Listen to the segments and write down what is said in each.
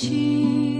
去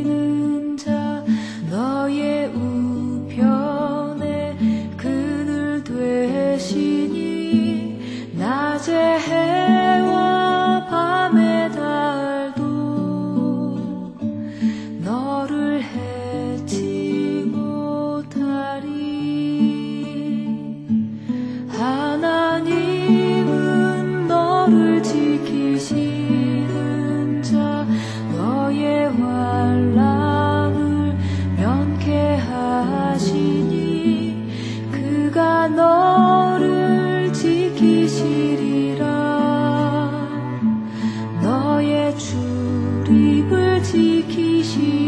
지키시리라. 너의 출입을 지키시리라.